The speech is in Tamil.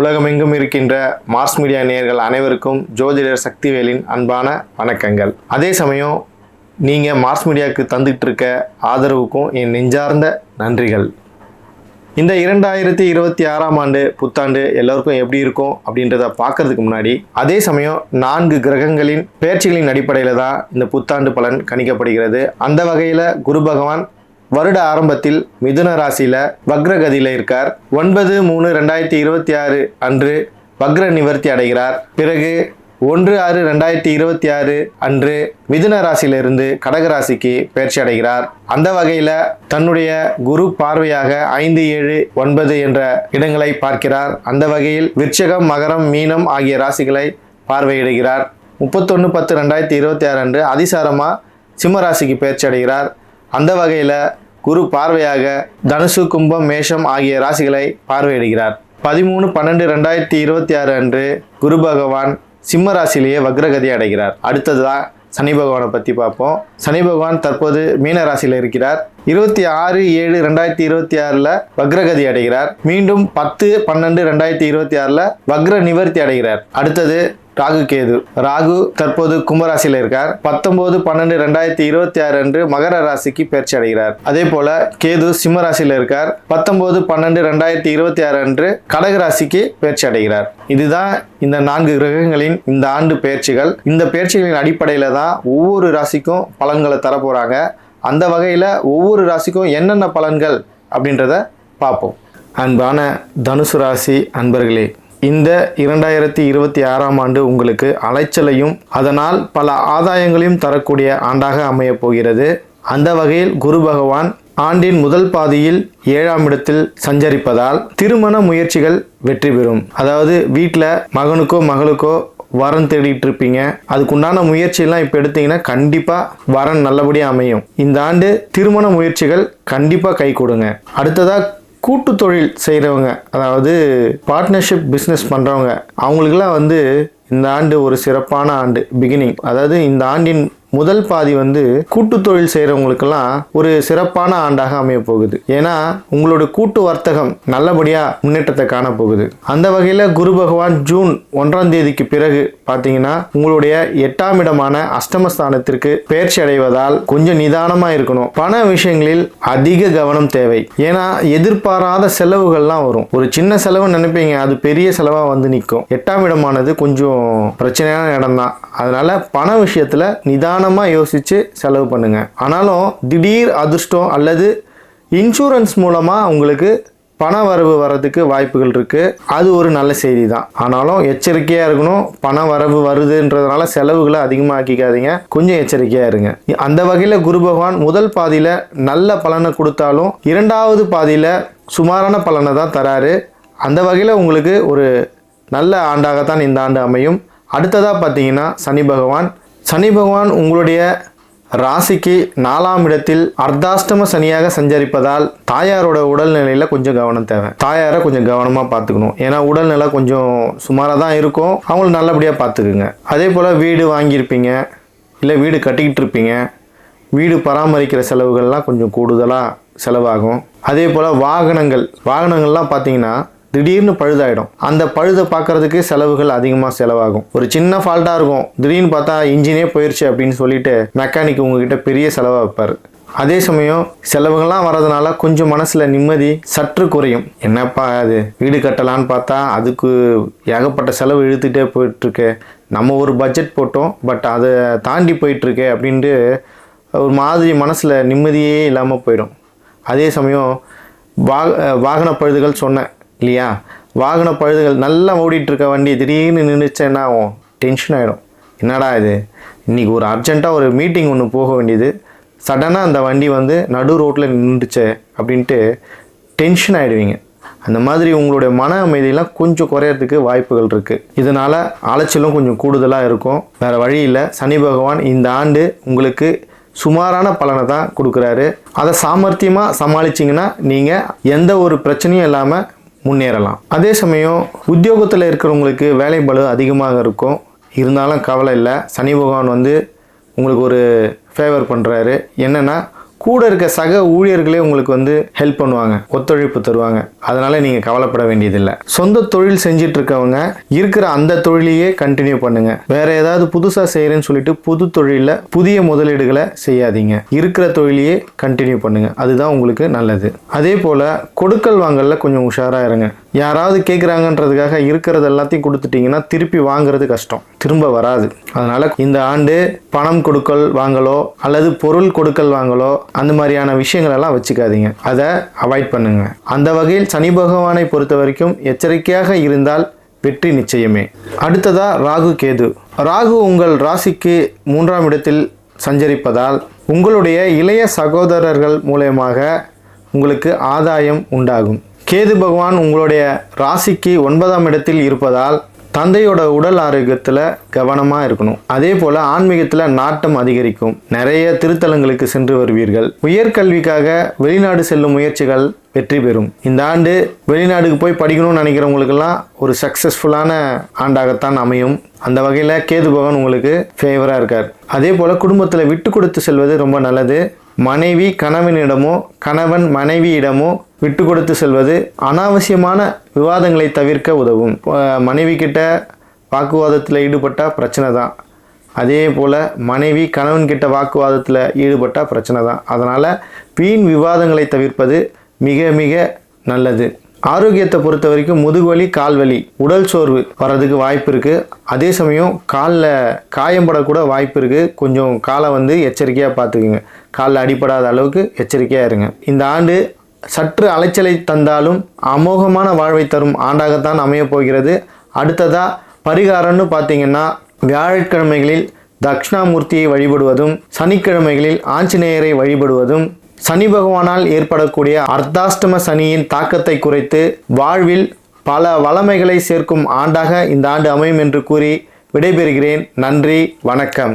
உலகமெங்கும் இருக்கின்ற மார்ஸ் மீடியா நேயர்கள் அனைவருக்கும் ஜோதிடர் சக்திவேலின் அன்பான வணக்கங்கள். அதே சமயம் நீங்கள் மார்ஸ் மீடியாவுக்கு தந்துட்டு இருக்க ஆதரவுக்கும் என் நெஞ்சார்ந்த நன்றிகள். இந்த இரண்டாயிரத்தி இருபத்தி ஆறாம் ஆண்டு புத்தாண்டு எல்லோருக்கும் எப்படி இருக்கும் அப்படின்றத பார்க்கறதுக்கு முன்னாடி அதே சமயம் நான்கு கிரகங்களின் பேச்சுகளின் அடிப்படையில் தான் இந்த புத்தாண்டு பலன் கணிக்கப்படுகிறது. அந்த வகையில் குரு பகவான் வருட ஆரம்பத்தில் மிதுன ராசியில வக்ரகதியில இருக்கார். ஒன்பது மூணு ரெண்டாயிரத்தி இருபத்தி ஆறு அன்று வக்ர நிவர்த்தி அடைகிறார். பிறகு ஒன்று ஆறு ரெண்டாயிரத்தி இருபத்தி ஆறு அன்று மிதுன ராசியிலிருந்து கடக ராசிக்கு பயிற்சி அடைகிறார். அந்த வகையில் தன்னுடைய குரு பார்வையாக ஐந்து ஏழு ஒன்பது என்ற இடங்களை பார்க்கிறார். அந்த வகையில் விருச்சகம் மகரம் மீனம் ஆகிய ராசிகளை பார்வையிடுகிறார். முப்பத்தொன்று பத்து ரெண்டாயிரத்தி இருபத்தி ஆறு அன்று அதிசாரமாக சிம்ம ராசிக்கு பயிற்சி அடைகிறார். அந்த வகையில் குரு பார்வையாக தனுசு கும்பம் மேஷம் ஆகிய ராசிகளை பார்வையிடுகிறார். பதிமூணு பன்னெண்டு ரெண்டாயிரத்தி இருபத்தி ஆறு அன்று குரு பகவான் சிம்ம ராசியிலேயே வக்ரகதி அடைகிறார். அடுத்ததுதான் சனி பகவானை பற்றி பார்ப்போம். சனி பகவான் தற்போது மீன ராசியில் இருக்கிறார். இருபத்தி ஆறு ஏழு ரெண்டாயிரத்தி இருபத்தி ஆறில் வக்ரகதி அடைகிறார். மீண்டும் பத்து பன்னெண்டு ரெண்டாயிரத்தி இருபத்தி ஆறில் வக்ர நிவர்த்தி அடைகிறார். அடுத்தது ராகு கேது. ராகு தற்போது கும்பராசியில் இருக்கார். பத்தொன்பது பன்னெண்டு ரெண்டாயிரத்தி இருபத்தி ஆறு அன்று மகர ராசிக்கு பயிற்சி அடைகிறார். அதே போல கேது சிம்ம ராசியில் இருக்கார். பத்தொன்பது பன்னெண்டு ரெண்டாயிரத்தி இருபத்தி ஆறு அன்று கடக ராசிக்கு பயிற்சி அடைகிறார். இதுதான் இந்த நான்கு கிரகங்களின் இந்த ஆண்டு பயிற்சிகள். இந்த பயிற்சிகளின் அடிப்படையில் தான் ஒவ்வொரு ராசிக்கும் பலன்களை தர அந்த வகையில் ஒவ்வொரு ராசிக்கும் என்னென்ன பலன்கள் அப்படின்றத பார்ப்போம். அன்பான தனுசு ராசி அன்பர்களே இந்த இரண்டாயிரத்தி இருபத்தி ஆறாம் ஆண்டு உங்களுக்கு அலைச்சலையும் அதனால் பல ஆதாயங்களையும் தரக்கூடிய ஆண்டாக அமையப் போகிறது. அந்த வகையில் குரு பகவான் ஆண்டின் முதல் பாதியில் ஏழாம் இடத்தில் சஞ்சரிப்பதால் திருமண முயற்சிகள் வெற்றி பெறும். அதாவது வீட்டில் மகனுக்கோ மகளுக்கோ வரன் தேடிட்டு இருப்பீங்க அதுக்குண்டான முயற்சியெல்லாம் இப்போ எடுத்தீங்கன்னா கண்டிப்பாக வரன் நல்லபடியாக அமையும். இந்த ஆண்டு திருமண முயற்சிகள் கண்டிப்பாக கை கொடுங்க. அடுத்ததாக கூட்டு தொழில் செய்கிறவங்க அதாவது பார்ட்னர்ஷிப் பிஸ்னஸ் பண்ணுறவங்க அவங்களுக்கெல்லாம் வந்து இந்த ஆண்டு ஒரு சிறப்பான ஆண்டு பிகினிங் அதாவது இந்த ஆண்டின் முதல் பாதி வந்து கூட்டு தொழில் செய்கிறவங்களுக்கெல்லாம் ஒரு சிறப்பான ஆண்டாக அமைய போகுது. ஏன்னா உங்களோட கூட்டு வர்த்தகம் நல்லபடியாக முன்னேற்றத்தை காண போகுது அந்த வகையில் குரு பகவான் ஜூன் ஒன்றாம் தேதிக்கு பிறகு பார்த்தீங்கன்னா உங்களுடைய எட்டாம் இடமான அஷ்டமஸ்தானத்திற்கு பயிற்சி அடைவதால் கொஞ்சம் நிதானமாக இருக்கணும். பண விஷயங்களில் அதிக கவனம் தேவை. ஏன்னா எதிர்பாராத செலவுகள்லாம் வரும். ஒரு சின்ன செலவு நினைப்பீங்க அது பெரிய செலவாக வந்து நிற்கும் எட்டாம் இடமானது கொஞ்சம் பிரச்சனையான இடம் தான் அதனால பண விஷயத்தில் நிதானமாக யோசித்து செலவு பண்ணுங்க. ஆனாலும் திடீர் அதிர்ஷ்டம் அல்லது இன்சூரன்ஸ் மூலமாக உங்களுக்கு பண வரவு வர்றதுக்கு வாய்ப்புகள் இருக்குது அது ஒரு நல்ல செய்தி தான் ஆனாலும் எச்சரிக்கையாக இருக்கணும். பண வரவு வருதுன்றதுனால செலவுகளை அதிகமாக்கிக்காதீங்க. கொஞ்சம் எச்சரிக்கையாக இருங்க. அந்த வகையில் குரு பகவான் முதல் பாதியில் நல்ல பலனை கொடுத்தாலும் இரண்டாவது பாதியில் சுமாரான பலனை தான் தராரு. அந்த வகையில் உங்களுக்கு ஒரு நல்ல ஆண்டாகத்தான் இந்த ஆண்டு அமையும். அடுத்ததாக பார்த்தீங்கன்னா சனி பகவான். சனி பகவான் உங்களுடைய ராசிக்கு நாலாம் இடத்தில் அர்த்தாஷ்டம சனியாக சஞ்சரிப்பதால் தாயாரோட உடல்நிலையில் கொஞ்சம் கவனம் தேவை. தாயாரை கொஞ்சம் கவனமாக பார்த்துக்கணும். ஏன்னா உடல்நிலை கொஞ்சம் சுமாராக தான் இருக்கும். அவங்கள நல்லபடியாக பார்த்துக்குங்க. அதே போல் வீடு வாங்கியிருப்பீங்க. இல்லை வீடு கட்டிக்கிட்டு இருப்பீங்க. வீடு பராமரிக்கிற செலவுகள்லாம் கொஞ்சம் கூடுதலாக செலவாகும். அதே போல் வாகனங்கள். வாகனங்கள்லாம் பார்த்தீங்கன்னா திடீர்னு பழுதாயிடும். அந்த பழுதை பார்க்கறதுக்கு செலவுகள் அதிகமாக செலவாகும். ஒரு சின்ன ஃபால்ட்டாக இருக்கும். திடீர்னு பார்த்தா இன்ஜினே போயிடுச்சு அப்படின்னு சொல்லிட்டு மெக்கானிக் உங்ககிட்ட பெரிய செலவாக வைப்பார். அதே சமயம் செலவுகள்லாம் வர்றதுனால கொஞ்சம் மனசில் நிம்மதி சற்று குறையும். என்னப்பா அது? வீடு கட்டலான்னு பார்த்தா அதுக்கு ஏகப்பட்ட செலவு இழுத்துட்டே போயிட்டுருக்கு. நம்ம ஒரு பட்ஜெட் போட்டோம் பட் அதை தாண்டி போயிட்டுருக்கு அப்படின்ட்டு ஒரு மாதிரி மனசில் நிம்மதியே இல்லாமல் போயிடும். அதே சமயம் வா வாகன பழுதுகள் சொன்னேன். இல்லையா? வாகன பழுதுகள் நல்லா ஓடிட்டுருக்க வண்டி திடீர்னு நின்றுச்சு என்ன ஆகும் டென்ஷன் ஆகிடும் என்னடா இது? இன்றைக்கி ஒரு அர்ஜென்ட்டாக ஒரு மீட்டிங் ஒன்று போக வேண்டியது. சடனாக அந்த வண்டி வந்து நடு ரோட்டில் நின்றுச்சு அப்படின்ட்டு டென்ஷன் ஆகிடுவீங்க அந்த மாதிரி உங்களுடைய மன அமைதியெல்லாம் கொஞ்சம் குறையறதுக்கு வாய்ப்புகள் இருக்குது இதனால் அலைச்சலும் கொஞ்சம் கூடுதலாக இருக்கும். வேறு வழி இல்லை. சனி பகவான் இந்த ஆண்டு உங்களுக்கு சுமாரான பலனை தான் கொடுக்குறாரு. அதை சாமர்த்தியமாக சமாளிச்சிங்கன்னா நீங்கள் எந்த ஒரு பிரச்சனையும் இல்லாமல் முன்னேறலாம். அதே சமயம் உத்தியோகத்தில் இருக்கிறவங்களுக்கு வேலை பலு அதிகமாக இருக்கும். இருந்தாலும் கவலை இல்லை. சனி பகவான் வந்து உங்களுக்கு ஒரு ஃபேவர் பண்ணுறாரு என்னென்னா கூட இருக்க சக ஊழியர்களே உங்களுக்கு வந்து ஹெல்ப் பண்ணுவாங்க ஒத்துழைப்பு தருவாங்க. அதனால நீங்கள் கவலைப்பட வேண்டியதில்லை. சொந்த தொழில் செஞ்சுட்டு இருக்கவங்க இருக்கிற அந்த தொழிலையே கண்டினியூ பண்ணுங்க. வேற ஏதாவது புதுசாக செய்கிறேன்னு சொல்லிட்டு புது தொழிலில் புதிய முதலீடுகளை செய்யாதீங்க. இருக்கிற தொழிலையே கண்டினியூ பண்ணுங்க. அதுதான் உங்களுக்கு நல்லது. அதே போல் கொடுக்கல் வாங்கல கொஞ்சம் உஷாராக இருங்க. யாராவது கேட்குறாங்கன்றதுக்காக இருக்கிறது எல்லாத்தையும் கொடுத்துட்டீங்கன்னா திருப்பி வாங்குறது கஷ்டம். திரும்ப வராது. அதனால இந்த ஆண்டு பணம் கொடுக்கல் வாங்கலோ அல்லது பொருள் கொடுக்கல் வாங்கலோ அந்த மாதிரியான விஷயங்கள் எல்லாம் வச்சுக்காதீங்க. அதை அவாய்ட் பண்ணுங்க. அந்த வகையில் சனி பகவானை பொறுத்த வரைக்கும் எச்சரிக்கையாக இருந்தால் வெற்றி நிச்சயமே. அடுத்ததா ராகு கேது. ராகு உங்கள் ராசிக்கு மூன்றாம் இடத்தில் சஞ்சரிப்பதால் உங்களுடைய இளைய சகோதரர்கள் மூலயமாக உங்களுக்கு ஆதாயம் உண்டாகும். கேது பகவான் உங்களுடைய ராசிக்கு ஒன்பதாம் இடத்தில் இருப்பதால் தந்தையோட உடல் ஆரோக்கியத்தில் கவனமாக இருக்கணும். அதே போல் ஆன்மீகத்தில் நாட்டம் அதிகரிக்கும். நிறைய திருத்தலங்களுக்கு சென்று வருவீர்கள். உயர்கல்விக்காக வெளிநாடு செல்லும் முயற்சிகள் வெற்றி பெறும். இந்த ஆண்டு வெளிநாடுக்கு போய் படிக்கணும்னு நினைக்கிறவங்களுக்கெல்லாம் ஒரு சக்ஸஸ்ஃபுல்லான ஆண்டாகத்தான் அமையும். அந்த வகையில் கேது பகவான் உங்களுக்கு ஃபேவராக இருக்கார். அதே போல் குடும்பத்தில் விட்டு கொடுத்து செல்வது ரொம்ப நல்லது. மனைவி கணவனிடமோ கணவன் மனைவியிடமோ விட்டு கொடுத்து செல்வது அனாவசியமான விவாதங்களை தவிர்க்க உதவும். மனைவி கிட்ட வாக்குவாதத்தில் ஈடுபட்டால் பிரச்சனை தான். அதே போல் மனைவி கணவன் கிட்ட வாக்குவாதத்தில் ஈடுபட்டால் பிரச்சனை தான். அதனால் வீண் விவாதங்களை தவிர்ப்பது மிக மிக நல்லது. ஆரோக்கியத்தை பொறுத்த வரைக்கும் முதுகுவலி கால்வலி உடல் சோர்வு வர்றதுக்கு வாய்ப்பு இருக்குது அதே சமயம் காலில் காயம்படக்கூட வாய்ப்பு இருக்குது கொஞ்சம் காலை வந்து எச்சரிக்கையாக பார்த்துக்குங்க. காலில் அடிப்படாத அளவுக்கு எச்சரிக்கையாக இருங்க. இந்த ஆண்டு சற்று அலைச்சலை தந்தாலும் அமோகமான வாழ்வை தரும் ஆண்டாகத்தான் அமையப் போகிறது. அடுத்ததாக பரிகாரம்னு பார்த்தீங்கன்னா வியாழக்கிழமைகளில் தக்ஷணாமூர்த்தியை வழிபடுவதும் சனிக்கிழமைகளில் ஆஞ்சநேயரை வழிபடுவதும் சனி பகவானால் ஏற்படக்கூடிய அர்த்தாஷ்டம சனியின் தாக்கத்தை குறைத்து வாழ்வில் பல வளமைகளை சேர்க்கும் ஆண்டாக இந்த ஆண்டு அமையும் என்று கூறி விடைபெறுகிறேன். நன்றி வணக்கம்.